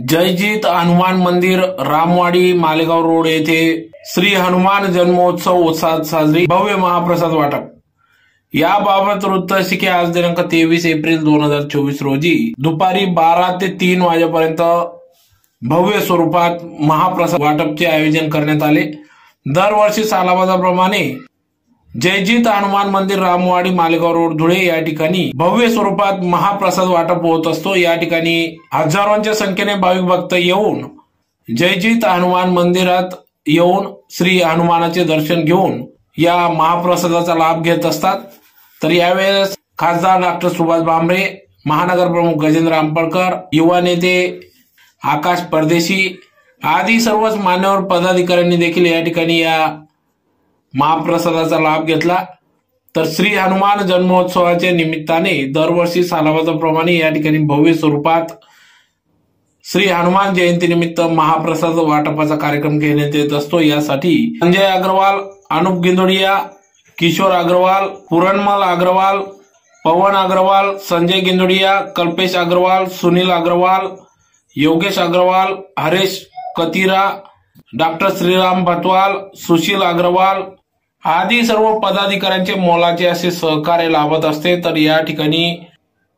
जयजीत हनुमान मंदिर रामवाडी मालेगाव रोड येथे श्री हनुमान जन्मोत्सव उत्साहात साजरी भव्य महाप्रसाद वाटप. याबाबत वृत्त की आज दिनांक तेवीस एप्रिल दोन हजार चोवीस रोजी दुपारी बारा ते तीन वाजेपर्यंत भव्य स्वरूपात महाप्रसाद वाटपचे आयोजन करण्यात आले. दरवर्षी सालाबाजाप्रमाणे जयजीत हनुमान मंदिर रामवाडी मालेगाव रोड धुळे या ठिकाणी भव्य स्वरूपात महाप्रसाद वाटप होत असतो. या ठिकाणी हजारोंच्या संख्येने भाविक भक्त येऊन जयजीत हनुमान मंदिरात येऊन श्री हनुमानाचे दर्शन घेऊन या महाप्रसादाचा लाभ घेत असतात. तर यावेळेस खासदार डॉक्टर सुभाष भामरे महानगर प्रमुख गजेंद्र आंबळकर युवा नेते आकाश परदेशी आदी सर्वच मान्यवर पदाधिकाऱ्यांनी देखील या ठिकाणी या महाप्रसादाचा लाभ घेतला. तर श्री हनुमान जन्मोत्सवाच्या निमित्ताने दरवर्षी सालाबाजाप्रमाणे या ठिकाणी भव्य स्वरूपात श्री हनुमान जयंती निमित्त महाप्रसाद वाटपाचा कार्यक्रम घेण्यात येत असतो. यासाठी संजय अग्रवाल अनुप गिंदोडिया किशोर अग्रवाल पुरणमल अग्रवाल पवन अग्रवाल संजय गिंदोडिया कल्पेश अग्रवाल सुनील अग्रवाल योगेश अग्रवाल हरेश कतिरा डॉक्टर श्रीराम भटवाल सुशील अग्रवाल आधी सर्व पदाधिकाऱ्यांचे मोलाचे असे सहकार्य लाभत असते तर या ठिकाणी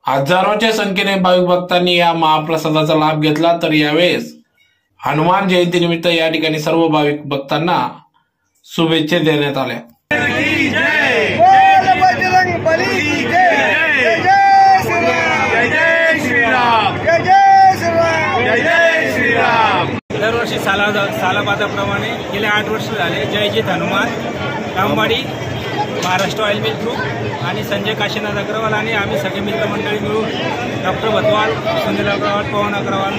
हजारोच्या संख्येने भाविक भक्तांनी या महाप्रसादाचा लाभ घेतला. तर यावेळेस हनुमान जयंती निमित्त या ठिकाणी सर्व भाविक भक्तांना शुभेच्छा देण्यात आल्या बोल बजरंग बली की जय जय जय श्रीराम जय जय श्रीराम जय जय श्रीराम जय जय श्रीराम दरवर्षी साला सालाबादाप्रमाणे गेल्या आठ वर्ष झाले. जय Jayjit Hanuman. Ramwadi Maharashtra oil mill group आणि संजय काशीनाथ अग्रवाल आणि आम्ही सगळे मित्रमंडळी मिळून डॉक्टर भतवाल सुनील अग्रवाल पवन अग्रवाल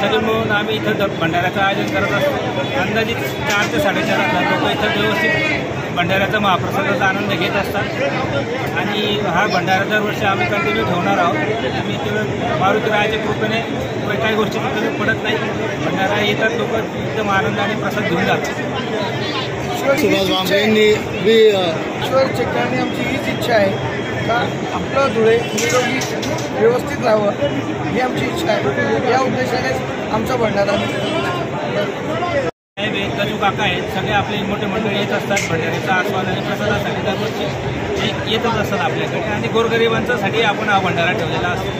सगळे मिळून आम्ही इथं भंडाऱ्याचं आयोजन करत असतो. अंदाजित चार ते साडेचार हजार लोक इथं व्यवस्थित भंडाऱ्याचा महाप्रसादाचा आनंद घेत असतात. आणि हा भंडारा दरवर्षी आम्ही कंटिन्यू ठेवणार आहोत. आम्ही तेवढं मारुतीरायाच्या कृपेने काही गोष्टी तिथं पडत नाही. भंडारा येतात लोक एकदम आनंदाने प्रसाद घेऊन जातात. सुभाष भामरेंनी बी ईश्वर चक्राने आमची हीच इच्छा आहे का आपलं धुळे निरोगी व्यवस्थित राहावं ही आमची इच्छा आहे. या उद्देशानेच आमचा भंडारा साहेब आहेत गजू काका आहेत सगळे आपले मोठे मंडळी येत असतात भंडाऱ्याचा आस्वाद आणि प्रसादासाठी दरवर्षी. येतच असतात आपल्याकडे. आणि गोरगरिबांच्यासाठी आपण हा भंडारा ठेवलेला असतो.